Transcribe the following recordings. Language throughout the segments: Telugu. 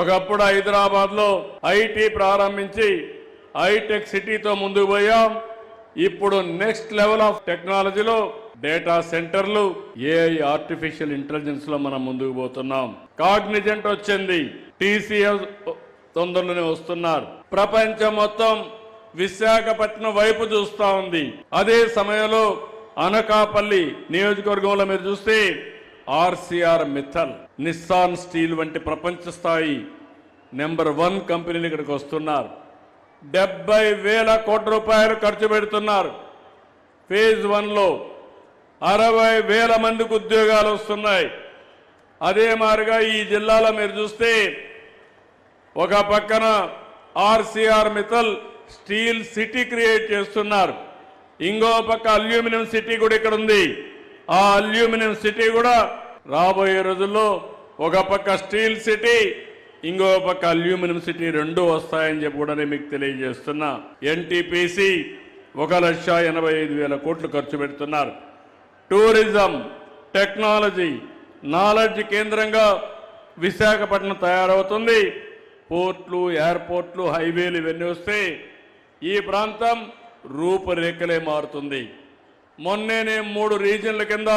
ఒకప్పుడు హైదరాబాద్లో ఐటీ ప్రారంభించి హైటెక్ సిటీతో ముందుకు పోయాం. ఇప్పుడు నెక్స్ట్ లెవెల్ ఆఫ్ టెక్నాలజీలో డేటా సెంటర్లు ఏఐ ఆర్టిఫిషియల్ ఇంటెలిజెన్స్లో మనం ముందుకు పోతున్నాం. కాగ్నిజెంట్ వచ్చింది. టీసీఎస్ తొందరలోనే వస్తున్నారు. ప్రపంచం మొత్తం విశాఖపట్నం వైపు చూస్తా ఉంది. అదే సమయంలో అనకాపల్లి నియోజకవర్గంలో మీరు చూస్తే ఆర్సీఆర్ మిథల్ నిస్సాన్ స్టీల్ వంటి ప్రపంచ స్థాయి నెంబర్ వన్ కంపెనీలు ఇక్కడికి వస్తున్నారు. డెబ్బై వేల కోట్ల రూపాయలు ఖర్చు పెడుతున్నారు. ఫేజ్ వన్లో అరవై వేల మందికి ఉద్యోగాలు వస్తున్నాయి. అదే మాదిరిగా ఈ జిల్లాలో మీరు చూస్తే ఒక పక్కన Arcelor Mittal steel city create చేస్తున్నారు. ఇంకో పక్క అల్యూమినియం సిటీ కూడా ఇక్కడ ఉంది. ఆ అల్యూమినియం సిటీ కూడా రాబోయే రోజుల్లో ఒక పక్క స్టీల్ సిటీ ఇంకో పక్క అల్యూమినియం సిటీ రెండు వస్తాయని చెప్పి కూడా నేను మీకు తెలియజేస్తున్నా. ఎన్టీపీసీ ఒక లక్ష ఎనభై ఐదు వేల కోట్లు ఖర్చు పెడుతున్నారు. టూరిజం టెక్నాలజీ నాలెడ్జ్ కేంద్రంగా విశాఖపట్నం తయారవుతుంది. పోర్ట్లు ఎయిర్పోర్ట్లు హైవేలు ఇవన్నీ వస్తే ఈ ప్రాంతం రూపురేఖలే మారుతుంది. మొన్నే నేను మూడు రీజన్ల కింద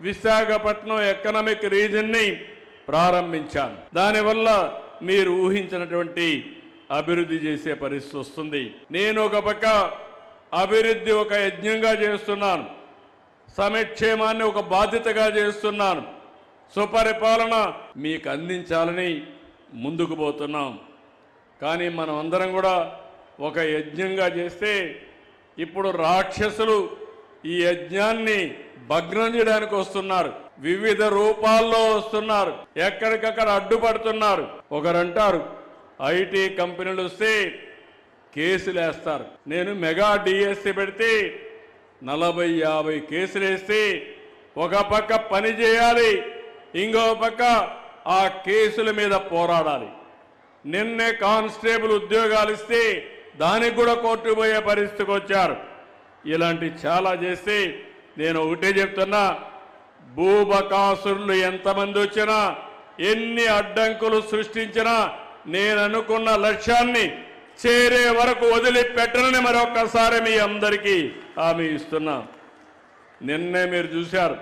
విశాఖపట్నం ఎకనామిక్ రీజన్ని ప్రారంభించాను. దానివల్ల మీరు ఊహించినటువంటి అభివృద్ధి చేసే పరిస్థితి వస్తుంది. నేను ఒక పక్క అభివృద్ధి ఒక యజ్ఞంగా చేస్తున్నాను. సమక్షేమాన్ని ఒక బాధ్యతగా చేస్తున్నాను. సుపరిపాలన మీకు అందించాలని ముందుకు పోతున్నాం. కానీ మనం అందరం కూడా ఒక యజ్ఞంగా చేస్తే ఇప్పుడు రాక్షసులు ఈ యజ్ఞాన్ని భగ్నం చేయడానికి వస్తున్నారు. వివిధ రూపాల్లో వస్తున్నారు. ఎక్కడికక్కడ అడ్డుపడుతున్నారు. ఒకరంటారు ఐటీ కంపెనీలు వస్తే కేసులు వేస్తారు నేను మెగా డిఎస్సి పెడితే నలభై యాభై కేసులు వేస్తే ఒక పక్క పని చేయాలి ఇంకో పక్క ఆ కేసుల మీద పోరాడాలి. నిన్నే కానిస్టేబుల్ ఉద్యోగాలు ఇస్తే దానికి కూడా కోర్టు పోయే పరిస్థితికి వచ్చారు. ఇలాంటి చాలా చేస్తే నేను ఒకటే చెప్తున్నా భూబకాసురులు ఎంతమంది వచ్చినా ఎన్ని అడ్డంకులు సృష్టించినా నేను అనుకున్న లక్ష్యాన్ని చేరే వరకు వదిలిపెట్టనని మరొకసారి మీ అందరికీ హామీ ఇస్తున్నా. నిన్నే మీరు చూశారు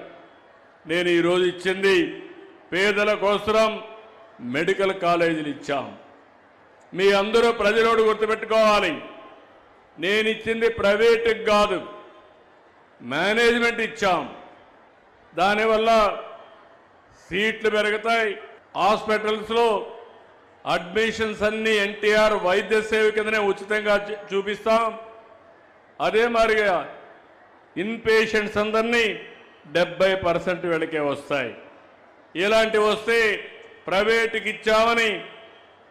నేను ఈరోజు ఇచ్చింది పేదల కోసం మెడికల్ కాలేజీలు ఇచ్చాం. మీ అందరూ ప్రజలోడు గుర్తుపెట్టుకోవాలి. నేను ఇచ్చింది ప్రైవేటుకి కాదు. మేనేజ్మెంట్ ఇచ్చాం. దానివల్ల సీట్లు పెరుగుతాయి. హాస్పిటల్స్లో అడ్మిషన్స్ అన్ని ఎన్టీఆర్ వైద్య సేవ కిందనే ఉచితంగా చూపిస్తాం. అదే మాదిరిగా ఇన్ పేషెంట్స్ అందరినీ డెబ్బై పర్సెంట్ వెళ్ళకే వస్తాయి. ఇలాంటివి వస్తే ప్రైవేటుకి ఇచ్చామని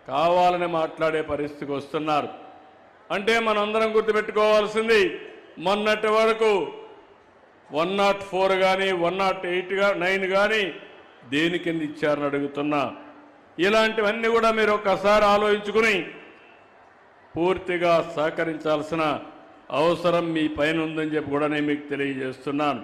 కావాలని మాట్లాడే పరిస్థితికి వస్తున్నారు. అంటే మనందరం గుర్తుపెట్టుకోవాల్సింది మొన్నటి వరకు వన్ నాట్ ఫోర్ కానీ వన్ నాట్ ఎయిట్ నైన్ కానీ దేని కింద ఇచ్చారని అడుగుతున్నా. ఇలాంటివన్నీ కూడా మీరు ఒక్కసారి ఆలోచించుకుని పూర్తిగా సహకరించాల్సిన అవసరం మీ పైన ఉందని చెప్పి కూడా నేను మీకు తెలియజేస్తున్నాను.